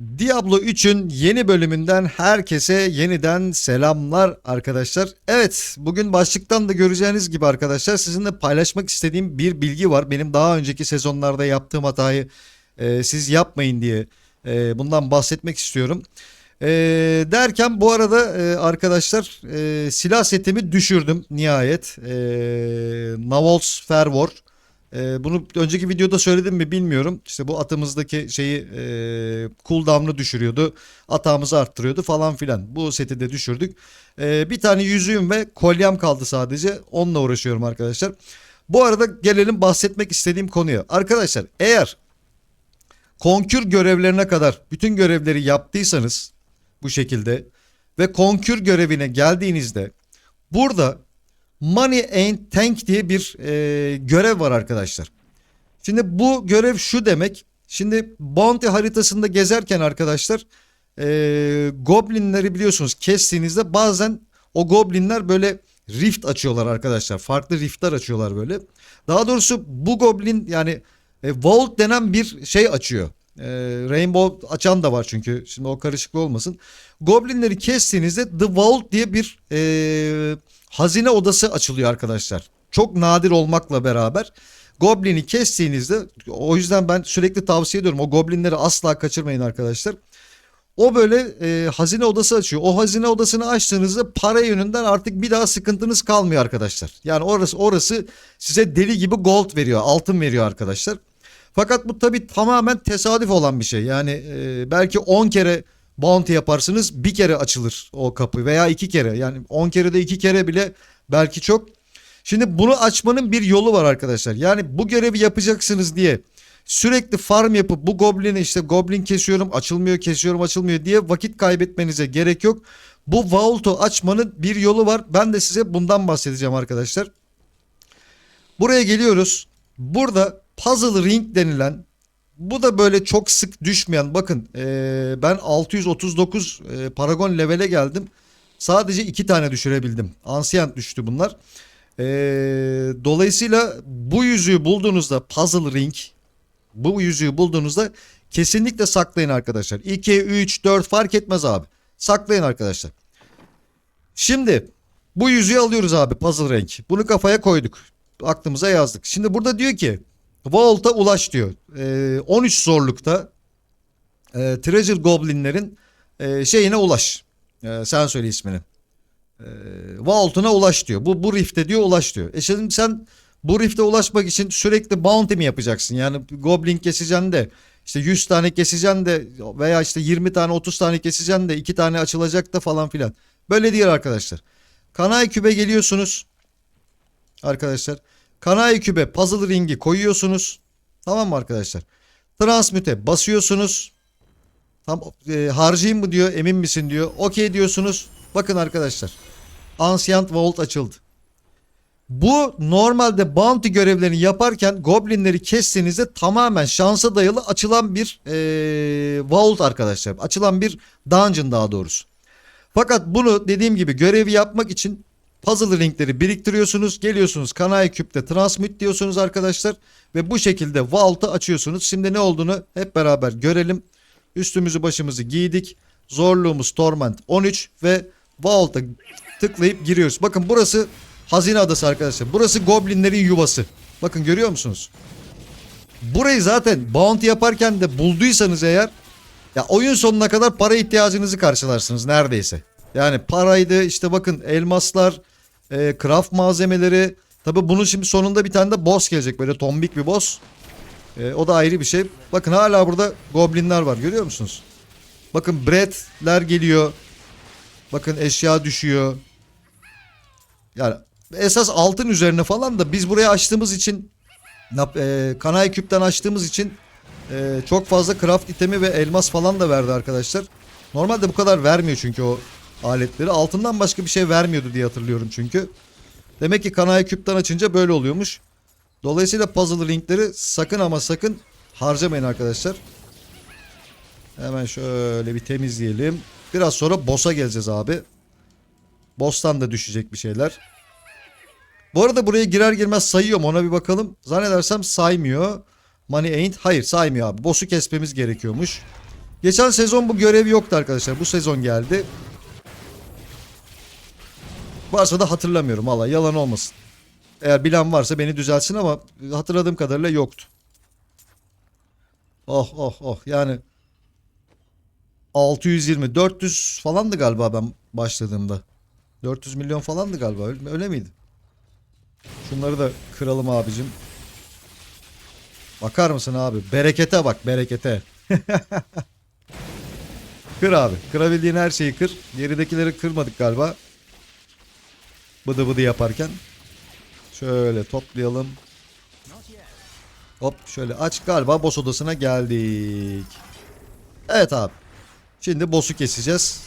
Diablo 3'ün yeni bölümünden herkese yeniden selamlar arkadaşlar. Evet bugün başlıktan da göreceğiniz gibi arkadaşlar sizinle paylaşmak istediğim bir bilgi var. Benim daha önceki sezonlarda yaptığım hatayı e, siz yapmayın diye e, bundan bahsetmek istiyorum. E, derken bu arada e, arkadaşlar e, silah setimi düşürdüm nihayet. E, Navols Fervor. Ee, bunu önceki videoda söyledim mi bilmiyorum. İşte bu atımızdaki şeyi e, cooldown'u düşürüyordu. Atağımızı arttırıyordu falan filan. Bu seti de düşürdük. Ee, bir tane yüzüğüm ve kolyem kaldı sadece. Onunla uğraşıyorum arkadaşlar. Bu arada gelelim bahsetmek istediğim konuya. Arkadaşlar eğer konkür görevlerine kadar bütün görevleri yaptıysanız bu şekilde ve konkür görevine geldiğinizde burada Money Ain't Tank diye bir e, görev var arkadaşlar. Şimdi bu görev şu demek. Şimdi Bounty haritasında gezerken arkadaşlar e, goblinleri biliyorsunuz kestiğinizde bazen o goblinler böyle rift açıyorlar arkadaşlar. Farklı riftler açıyorlar böyle. Daha doğrusu bu goblin yani e, vault denen bir şey açıyor. E, Rainbow açan da var çünkü. Şimdi o karışıklı olmasın. Goblinleri kestiğinizde The Vault diye bir e, hazine odası açılıyor arkadaşlar. Çok nadir olmakla beraber. Goblin'i kestiğinizde o yüzden ben sürekli tavsiye ediyorum. O goblinleri asla kaçırmayın arkadaşlar. O böyle e, hazine odası açıyor. O hazine odasını açtığınızda para yönünden artık bir daha sıkıntınız kalmıyor arkadaşlar. Yani orası orası size deli gibi gold veriyor, altın veriyor arkadaşlar. Fakat bu tabi tamamen tesadüf olan bir şey. Yani e, belki 10 kere bounty yaparsınız bir kere açılır o kapı veya iki kere. Yani 10 kere de iki kere bile belki çok. Şimdi bunu açmanın bir yolu var arkadaşlar. Yani bu görevi yapacaksınız diye sürekli farm yapıp bu goblini işte goblin kesiyorum açılmıyor kesiyorum açılmıyor diye vakit kaybetmenize gerek yok. Bu vault'u açmanın bir yolu var. Ben de size bundan bahsedeceğim arkadaşlar. Buraya geliyoruz. Burada puzzle ring denilen bu da böyle çok sık düşmeyen bakın eee, ben 639 eee, paragon levele geldim. Sadece iki tane düşürebildim. Ancient düştü bunlar. Eee, dolayısıyla bu yüzüğü bulduğunuzda puzzle ring bu yüzüğü bulduğunuzda kesinlikle saklayın arkadaşlar. 2, 3, 4 fark etmez abi. Saklayın arkadaşlar. Şimdi bu yüzüğü alıyoruz abi puzzle renk. Bunu kafaya koyduk. Aklımıza yazdık. Şimdi burada diyor ki Vault'a ulaş diyor. Ee, 13 zorlukta e, Treasure Goblin'lerin e, şeyine ulaş. E, sen söyle ismini. E, Vault'una ulaş diyor. Bu, bu rift'e diyor ulaş diyor. E şimdi sen bu rift'e ulaşmak için sürekli bounty mi yapacaksın? Yani Goblin keseceksin de işte 100 tane keseceksin de veya işte 20 tane 30 tane keseceksin de 2 tane açılacak da falan filan. Böyle değil arkadaşlar. Kanay kübe geliyorsunuz. Arkadaşlar. Kanay kübe puzzle ringi koyuyorsunuz. Tamam mı arkadaşlar? Transmute basıyorsunuz. Tam e, harcayayım mı diyor emin misin diyor. Okey diyorsunuz. Bakın arkadaşlar. Ancient Vault açıldı. Bu normalde bounty görevlerini yaparken goblinleri kestiğinizde tamamen şansa dayalı açılan bir eee vault arkadaşlar. Açılan bir dungeon daha doğrusu. Fakat bunu dediğim gibi görevi yapmak için puzzle ringleri biriktiriyorsunuz. Geliyorsunuz kanay küpte transmit diyorsunuz arkadaşlar. Ve bu şekilde vault'ı açıyorsunuz. Şimdi ne olduğunu hep beraber görelim. Üstümüzü başımızı giydik. Zorluğumuz Torment 13 ve vault'a tıklayıp giriyoruz. Bakın burası hazine adası arkadaşlar. Burası goblinlerin yuvası. Bakın görüyor musunuz? Burayı zaten bounty yaparken de bulduysanız eğer ya oyun sonuna kadar para ihtiyacınızı karşılarsınız neredeyse. Yani paraydı işte bakın elmaslar, e, craft malzemeleri. Tabi bunun şimdi sonunda bir tane de boss gelecek böyle tombik bir boss. E, o da ayrı bir şey. Bakın hala burada goblinler var görüyor musunuz? Bakın breadler geliyor. Bakın eşya düşüyor. Yani esas altın üzerine falan da biz buraya açtığımız için e, kanay küpten açtığımız için e, çok fazla craft itemi ve elmas falan da verdi arkadaşlar. Normalde bu kadar vermiyor çünkü o aletleri. Altından başka bir şey vermiyordu diye hatırlıyorum çünkü. Demek ki kanay küpten açınca böyle oluyormuş. Dolayısıyla puzzle ringleri sakın ama sakın harcamayın arkadaşlar. Hemen şöyle bir temizleyelim. Biraz sonra boss'a geleceğiz abi. Boss'tan da düşecek bir şeyler. Bu arada buraya girer girmez sayıyorum ona bir bakalım. Zannedersem saymıyor. Money ain't. Hayır saymıyor abi. Boss'u kesmemiz gerekiyormuş. Geçen sezon bu görev yoktu arkadaşlar. Bu sezon geldi. Varsa da hatırlamıyorum valla yalan olmasın. Eğer bilen varsa beni düzeltsin ama hatırladığım kadarıyla yoktu. Oh oh oh yani 620 400 falandı galiba ben başladığımda. 400 milyon falandı galiba öyle miydi? Şunları da kıralım abicim. Bakar mısın abi? Berekete bak berekete. kır abi. Kırabildiğin her şeyi kır. Geridekileri kırmadık galiba. Bıdı bıdı yaparken. Şöyle toplayalım. Hop şöyle aç galiba boss odasına geldik. Evet abi. Şimdi boss'u keseceğiz.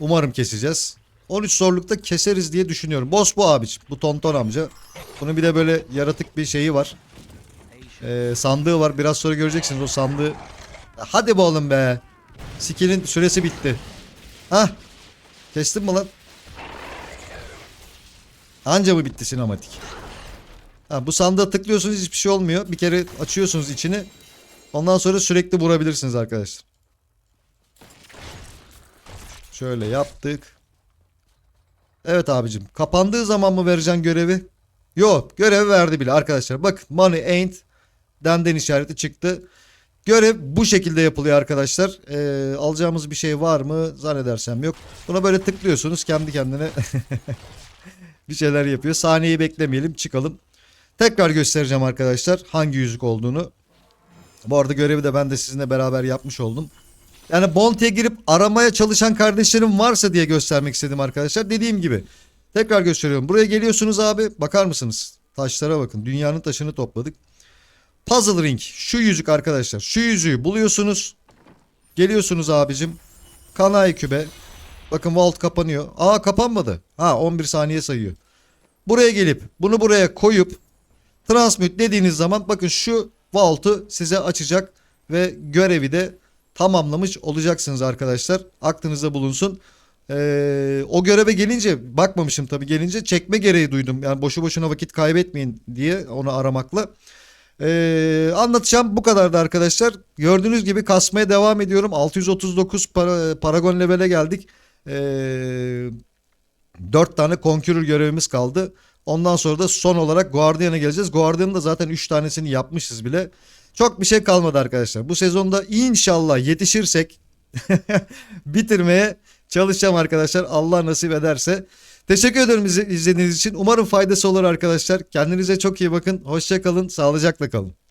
Umarım keseceğiz. 13 zorlukta keseriz diye düşünüyorum. Boss bu abiciğim. Bu tonton amca. Bunun bir de böyle yaratık bir şeyi var. Ee, sandığı var. Biraz sonra göreceksiniz o sandığı. Hadi be oğlum be. Skill'in süresi bitti. Hah. Kestin mi lan? Anca mı bitti sinematik? Ha, bu sandığa tıklıyorsunuz hiçbir şey olmuyor. Bir kere açıyorsunuz içini. Ondan sonra sürekli vurabilirsiniz arkadaşlar. Şöyle yaptık. Evet abicim. Kapandığı zaman mı vereceksin görevi? Yok. Görevi verdi bile arkadaşlar. Bak money ain't denden işareti çıktı. Görev bu şekilde yapılıyor arkadaşlar. Ee, alacağımız bir şey var mı? Zannedersem yok. Buna böyle tıklıyorsunuz kendi kendine bir şeyler yapıyor. Saniyeyi beklemeyelim çıkalım. Tekrar göstereceğim arkadaşlar hangi yüzük olduğunu. Bu arada görevi de ben de sizinle beraber yapmış oldum. Yani Bounty'ye girip aramaya çalışan kardeşlerim varsa diye göstermek istedim arkadaşlar. Dediğim gibi tekrar gösteriyorum. Buraya geliyorsunuz abi bakar mısınız? Taşlara bakın dünyanın taşını topladık. Puzzle Ring şu yüzük arkadaşlar. Şu yüzüğü buluyorsunuz. Geliyorsunuz abicim. Kanai kübe. Bakın vault kapanıyor. Aa kapanmadı. Ha 11 saniye sayıyor. Buraya gelip bunu buraya koyup transmute dediğiniz zaman bakın şu vault'u size açacak ve görevi de tamamlamış olacaksınız arkadaşlar. Aklınızda bulunsun. Ee, o göreve gelince bakmamışım tabii gelince çekme gereği duydum. Yani boşu boşuna vakit kaybetmeyin diye onu aramakla. Ee, anlatacağım bu kadardı arkadaşlar. Gördüğünüz gibi kasmaya devam ediyorum. 639 para, Paragon level'e geldik. Ee, 4 tane Conqueror görevimiz kaldı. Ondan sonra da son olarak Guardian'a geleceğiz. Guardian'ın da zaten 3 tanesini yapmışız bile. Çok bir şey kalmadı arkadaşlar. Bu sezonda inşallah yetişirsek bitirmeye çalışacağım arkadaşlar. Allah nasip ederse. Teşekkür ederim izlediğiniz için. Umarım faydası olur arkadaşlar. Kendinize çok iyi bakın. Hoşça kalın. Sağlıcakla kalın.